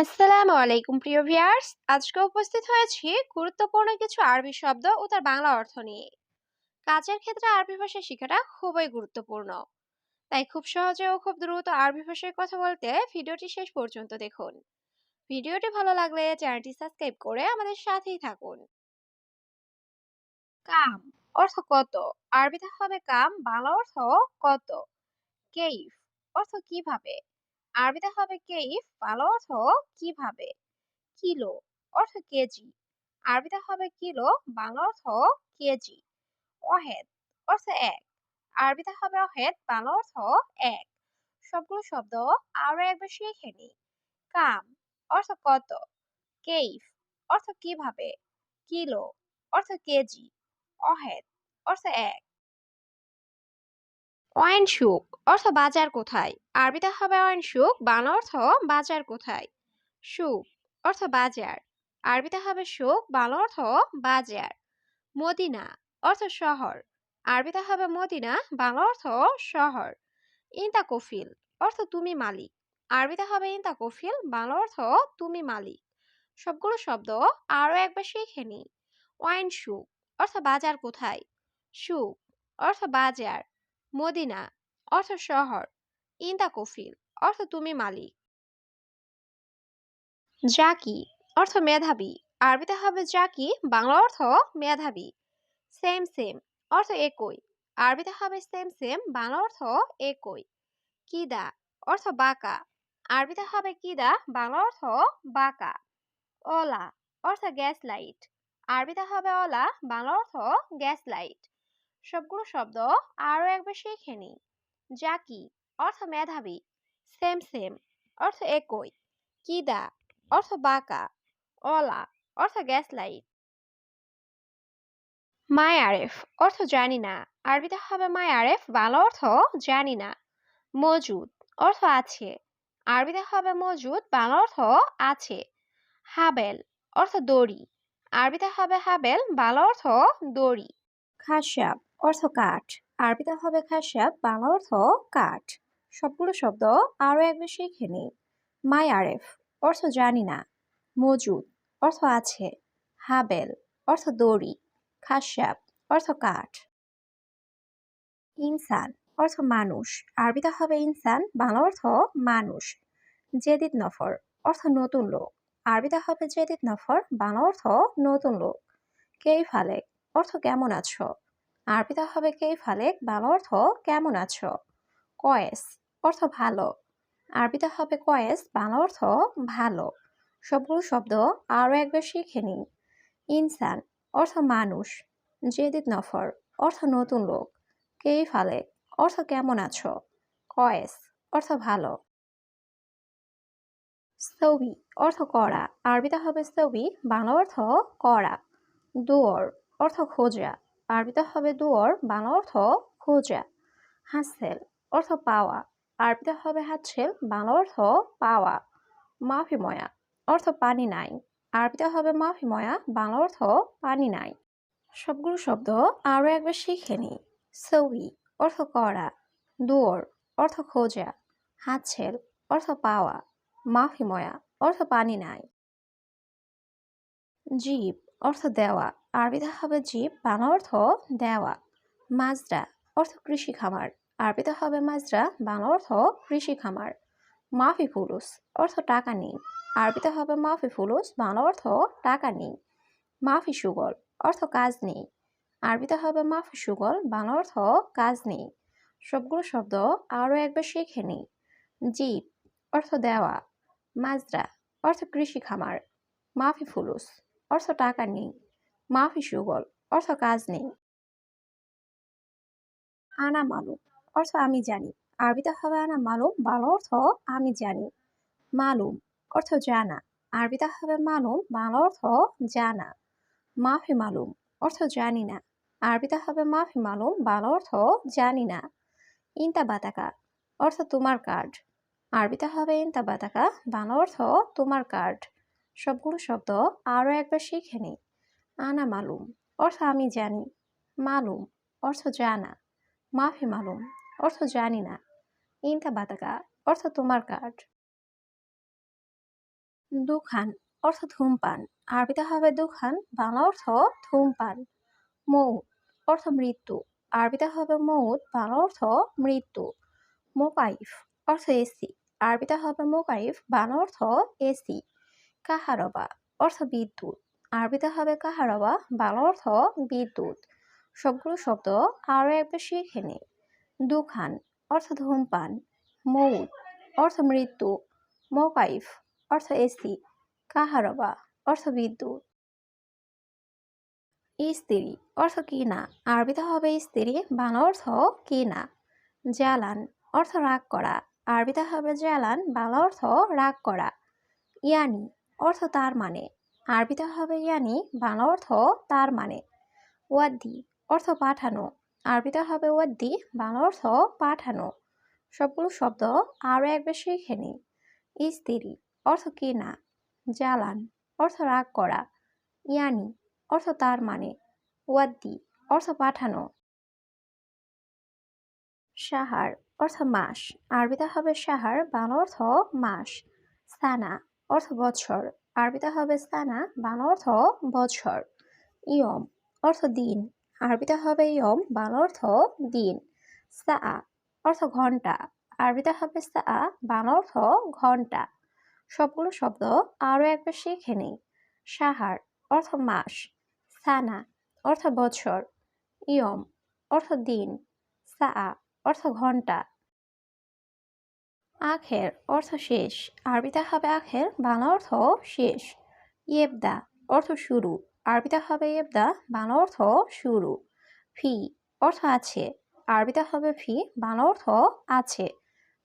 আসসালামু আলাইকুম, প্রিয় ভিউয়ার্স। আজকে উপস্থিত হয়েছি গুরুত্বপূর্ণ কিছু আরবি শব্দ ও তার বাংলা অর্থ নিয়ে। কাজের ক্ষেত্রে আরবি ভাষা শেখাটা খুবই গুরুত্বপূর্ণ। তাই খুব সহজে ও খুব দ্রুত আরবি ভাষায় কথা বলতে ভিডিওটি শেষ পর্যন্ত দেখুন। ভিডিওটি ভালো লাগলে চ্যানেলটি সাবস্ক্রাইব করে আমাদের সাথেই থাকুন। কাম অর্থ কত? আরবিতে হবে কাম, বাংলা অর্থ কত? কেইফ অর্থ কীভাবে? আরবিতে হবে কেইফ বাংলা অর্থ কীভাবে? কিলো অর্থ কেজি। আরবিতে হবে কিলো, বাংলা অর্থ কেজি। অহেদ অর্থ এক। আরবিতে হবে অহেদ, বাংলা অর্থ এক। সবগুলো শব্দ আরও একবার শিখে নিই। কাম অর্থ কত? কেইফ অর্থ কীভাবে? কিলো অর্থ কেজি। অহেদ অর্থ এক। ওয়াইন শুক অর্থ বাজার কোথায়? আরবিতে হবে ওয়াইন শুক বাংলা অর্থ বাজার কোথায়? সুক অর্থ বাজার। আরবিতে হবে সুক বাংলা অর্থ বাজার। মদিনা, অর্থ শহর। আরবিতে হবে মদিনা বাংলা অর্থ শহর। ইন্তা কফিল অর্থ তুমি মালিক। আরবিতে হবে ইন্তা কফিল বাংলা অর্থ তুমি মালিক। সবগুলো শব্দ আরও একবার শিখে নি ওয়াইন অর্থ বাজার কোথায়? সুক অর্থ বাজার। মদিনা অর্থ শহর। ইন্দা কফিল অর্থ তুমি মালিক। জাকি, অর্থ মেধাবী। আরবিতে হবে জাকি, বাংলা অর্থ মেধাবী। সেম সেম, অর্থ একই। আরবিতে হবে সেম সেম, বাংলা অর্থ একই। কিদা, অর্থ বাঁকা। আরবিতে হবে কিদা, বাংলা অর্থ বাঁকা। ওলা অর্থ গ্যাস লাইট আরবিতে হবে ওলা বাংলা অর্থ গ্যাস লাইট সবগুলো শব্দ আরও একবার শিখে নি জাকি, অর্থ মেধাবী। সেম সেম, অর্থ একই। কিদা, অর্থ বাঁকা। অলা, অর্থ গ্যাস লাইট মাই আরেফ অর্থ জানি না। আরবিতে হবে মাই আরেফ বাংলা অর্থ জানি না। মজুদ, অর্থ আছে। আরবিতে হবে মজুদ, বাংলা অর্থ আছে। হাবেল, অর্থ দড়ি। আরবিতে হবে হাবেল, বাংলা অর্থ দড়ি। খাসাব অর্থ কাঠ। আরবিতে হবে খাসাব বাংলা অর্থ কাঠ। সবগুলো শব্দ আরও একবার শিখে নিই। মাই আরেফ, অর্থ জানি না। মজুদ, অর্থ আছে। হাবেল, অর্থ দড়ি। খাসাব অর্থ কাঠ। ইনসান, অর্থ মানুষ। আরবিতে হবে ইনসান, বাংলা অর্থ মানুষ। জেদিদ নফর, অর্থ নতুন লোক। আরবিতে হবে জেদিদ নফর, বাংলা অর্থ নতুন লোক। কেই ফালেক অর্থ কেমন আছো? আরবিতে হবে ফালেক? বাংলা অর্থ? কেমন আছো? কয়েস, অর্থ ভালো। আরবিতে হবে কয়েস বাংলা অর্থ ভালো। সবগুলো শব্দ আরও একবার শিখে নিন ইনসান, অর্থ মানুষ। জেদিদ নফর, অর্থ নতুন লোক। কেই ফালে অর্থ কেমন আছো? কয়েস, অর্থ ভালো। সৌবি অর্থ করা আরবিতে হবে সৌবি বাংলা অর্থ করা দুয়র, অর্থ খোঁজা। আরবিতে হবে দুয়র, বাংলা অর্থ খোঁজা হাসেল অর্থ পাওয়া। আরবিতে হবে হাতছেল বাংলা অর্থ পাওয়া। মাফিময়া অর্থ পানি নাই। আরবিতে হবে মাফিময়া বাংলা অর্থ পানি নাই। সবগুলো শব্দ আরও একবার শিখে নি। সৌই অর্থ করা। দুয়র অর্থ খোঁজা। হাতছেল অর্থ পাওয়া। মাফিময়া অর্থ পানি নাই। জীব অর্থ দেওয়া। আরবিতে হবে জীব বাংলা অর্থ দেওয়া, মাজরা অর্থ কৃষি খামার। আরবিতে হবে মাজরা বাংলা অর্থ কৃষি খামার। মাফি ফুলুস অর্থ টাকা নেই। আরবিতে হবে মাফি ফুলুস বাংলা অর্থ টাকা নেই। মাফি সুগল অর্থ কাজ নেই। আরবিতে হবে মাফি সুগল বাংলা অর্থ কাজ নেই। সবগুলো শব্দ আরও একবার শিখে নিই। জীব অর্থ দেওয়া, মাজরা অর্থ কৃষি খামার। মাফি ফুলুস অর্থ টাকা নেই। মাফি সুগল অর্থ কাজ নেই। আনা মালুম, অর্থ আমি জানি। আরবিতে হবে আনা মালুম, বাংলা অর্থ আমি জানি। মালুম, অর্থ জানা। আরবিতে হবে মালুম, বাংলা অর্থ জানা। মাফি মালুম, অর্থ জানি না। আরবিতে হবে মাফি মালুম, বাংলা অর্থ জানি না। ইন্তা বাতাকা, অর্থ তোমার কার্ড। আরবিতে হবে ইন্তা বাতাকা, বাংলা অর্থ তোমার কার্ড। সবগুলো শব্দ আরও একবার শিখে নিই। আনা মালুম, অর্থ আমি জানি। মালুম, অর্থ জানা। মাফি মালুম, অর্থ জানি না। ইনতা বাতাকা, অর্থ তোমার কার্ড দুখান, অর্থ ধূমপান। আরবিতে হবে দুখান, বাংলা অর্থ ধূমপান। মৌত, অর্থ মৃত্যু। আরবিতে হবে মৌত, বাংলা অর্থ মৃত্যু। মোকাইফ, অর্থ এসি। আরবিতে হবে মোকাইফ, বাংলা অর্থ এসি। কাহারবা, অর্থ বিদ্যুৎ। আরবিতে হবে কাহারবা বাংলা অর্থ বিদ্যুৎ। সবগুলো শব্দ আরও একবার শিখে নিই। দুখান, অর্থ ধূমপান। মৌত, অর্থ মৃত্যু। মোকাইফ, অর্থ এসি। কাহারবা অর্থ বিদ্যুৎ। স্ত্রী অর্থ কিনা। আরবিতে হবে স্ত্রী বাংলা অর্থ কিনা। জ্বালান, অর্থ রাগ করা। আরবিতে হবে জ্বালান, বাংলা অর্থ রাগ করা। ইয়ানি, অর্থ তার মানে। আরবিতে হবে ইয়ানি, বাংলা অর্থ তার মানে। ওয়াদ্দি, অর্থ পাঠানো। আরবিতে হবে ওয়াদ্দি, বাংলা অর্থ পাঠানো। সবগুলো শব্দ আরও একবার শিখে নিই। স্ত্রী অর্থ কেনা। জ্বালান অর্থ রাগ করা। ইয়ানি, অর্থ তার মানে। ওয়াদ্দি, অর্থ পাঠানো। সাহার অর্থ মাস। আরবিতে হবে সাহার বাংলা অর্থ মাস। সানা, অর্থ বছর। আরবিতে হবে সানা, বাংলা অর্থ বছর, ইয়ম অর্থ দিন। আরবিতে হবে ইয়ম, বাংলা অর্থ দিন। সা অর্থ ঘণ্টা। আরবিতে হবে সা বাংলা অর্থ ঘণ্টা। সবগুলো শব্দ আরও একবার শিখে নেই। সাহার অর্থ মাস। সানা অর্থ বছর। ইয়ম অর্থ দিন। সা অর্থ ঘণ্টা। আখের অর্থ শেষ। আরবিতে হবে আখের, বাংলা অর্থ শেষ। ইয়েবদা, অর্থ শুরু। আরবিতে হবে ইয়েবদা, বাংলা অর্থ শুরু। ফি, অর্থ আছে। আরবিতে হবে ফি, বাংলা অর্থ আছে।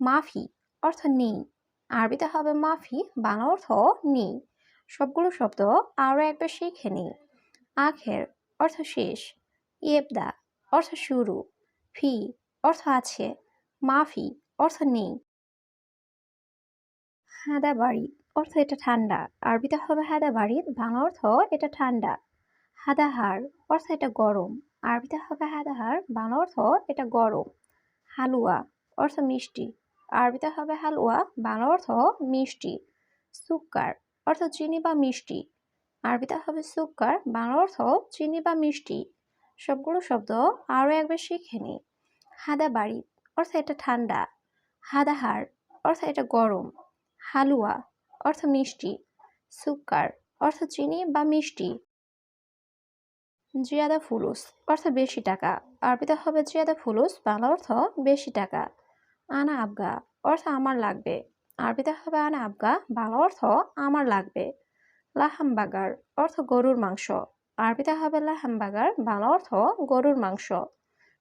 মাফি, অর্থ নেই। আরবিতে হবে মাফি, বাংলা অর্থ নেই। সবগুলো শব্দ আরও একবার শিখে নিই। আখের অর্থ শেষ। ইয়েবদা, অর্থ শুরু। ফি, অর্থ আছে। মাফি, অর্থ নেই। হাদা বাড়ি অর্থ এটা ঠান্ডা। আরবিতে হবে হাদা বাড়ি বাংলা অর্থ এটা ঠান্ডা। হাদাহার অর্থ এটা গরম। আরবিতে হবে হাদাহার, বাংলা অর্থ এটা গরম। হালুয়া অর্থ মিষ্টি। আরবিতে হবে হালুয়া, বাংলা অর্থ মিষ্টি। সুক্কার অর্থ চিনি বা মিষ্টি। আরবিতে হবে সুক্কার, বাংলা অর্থ চিনি বা মিষ্টি। সবগুলো শব্দ আরও একবার শিখে নিই। হাদা বাড়ি অর্থ এটা ঠান্ডা। হাদাহার অর্থ এটা গরম। হালুয়া, অর্থ মিষ্টি, সুক্কার, অর্থ চিনি বা মিষ্টি। জিয়াদা ফুলুস, অর্থ বেশি টাকা। আরবিতে হবে জিয়াদা ফুলুস, বাংলা অর্থ বেশি টাকা। আনা আবগা, অর্থ আমার লাগবে। আরবিতে হবে আনা আবগা, বাংলা অর্থ আমার লাগবে। লাহামবাগার অর্থ গরুর মাংস। আরবিতে হবে লাহামবাগার বাংলা অর্থ গরুর মাংস।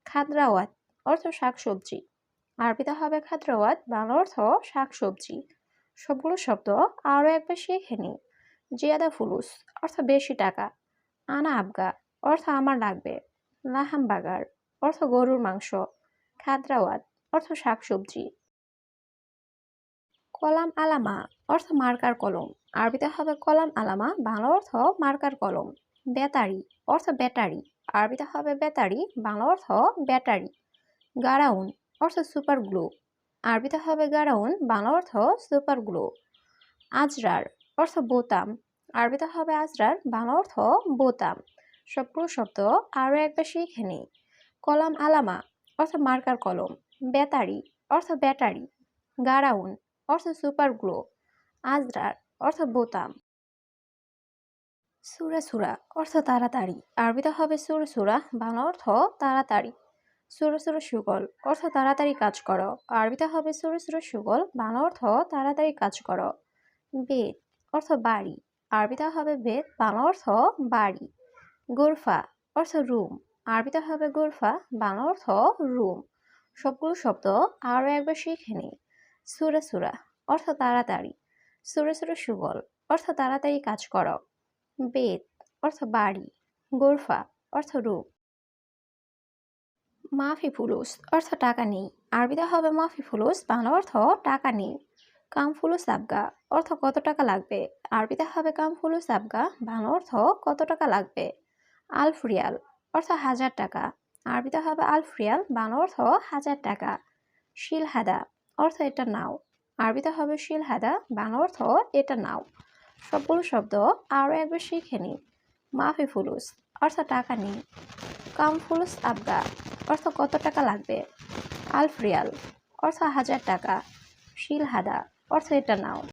খাদ্রাওয়াত, অর্থ শাকসবজি। আরবিতে হবে খাদ্রাওয়াত, বাংলা অর্থ শাকসবজি। সবগুলো শব্দ আরও একবার শিখে নিই। জিয়াদা ফুলুস, অর্থ বেশি টাকা। আনা আবগা, অর্থ আমার লাগবে। লাহামবাগার অর্থ গরুর মাংস। খাদ্রাওয়াত, অর্থ শাকসবজি। কলাম আলামা, অর্থ মার্কার কলম। আরবিতে হবে কলাম আলামা, বাংলা অর্থ মার্কার কলম। ব্যাটারি, অর্থ ব্যাটারি। আরবিতে হবে ব্যাটারি, বাংলা অর্থ ব্যাটারি। গারাউন, অর্থ সুপার গ্লু। আরবিতে হবে গারাউন বাংলা অর্থ সুপার গ্লু। আজরার অর্থ বোতাম। আরবিতে হবে আজরার, বাংলা অর্থ বোতাম। সবগুলো শব্দ আরও একবার শিখে নিই কলাম আলামা, অর্থ মার্কার কলম। ব্যাটারি, অর্থ ব্যাটারি। গারাউন, অর্থ সুপার গ্লো। আজরার, অর্থ বোতাম। সুরা সুরা, অর্থ তাড়াতাড়ি। আরবিতে হবে সুরা সুরা, বাংলা অর্থ তাড়াতাড়ি। সুরা সুরা সুগল, অর্থ তাড়াতাড়ি কাজ করো। আরবিতে হবে সুরা সুরা সুগল, বাংলা অর্থ তাড়াতাড়ি কাজ করো। বেদ, অর্থ বাড়ি। আরবিতে হবে বেদ, বাংলা অর্থ বাড়ি। গোরফা, অর্থ রুম। আরবিতে হবে গোরফা, বাংলা অর্থ রুম। সবগুলো শব্দ আরও একবার শিখে নিই সুরা সুরা, অর্থ তাড়াতাড়ি। সুরে সুরে সুগল, অর্থ তাড়াতাড়ি কাজ করো। বেদ, অর্থ বাড়ি। গোরফা, অর্থ রূপ মাফি ফুলুস অর্থ টাকা নেই। আরবিতে হবে মাফি ফুলুস বাংলা অর্থ টাকা নেই। কাম ফুলুস আবগা, অর্থ কত টাকা লাগবে? আরবিতে হবে কাম ফুলুস আবগা, বাংলা অর্থ কত টাকা লাগবে? আলফ রিয়াল অর্থ হাজার টাকা। আরবিতে হবে আলফ রিয়াল বাংলা অর্থ হাজার টাকা। শিলহাদা, অর্থ এটা নাও। আরবিতে হবে শিলহাদা, বাংলা অর্থ এটা নাও। সবগুলো শব্দ আরও একবার শিখে নিই। মাফি ফুলুস অর্থ টাকা নেই। কামফুলস আবগা অর্থ কত টাকা লাগবে? আলফ রিয়াল, অর্থ হাজার টাকা। শিল হাদা অর্থ এটা নাও।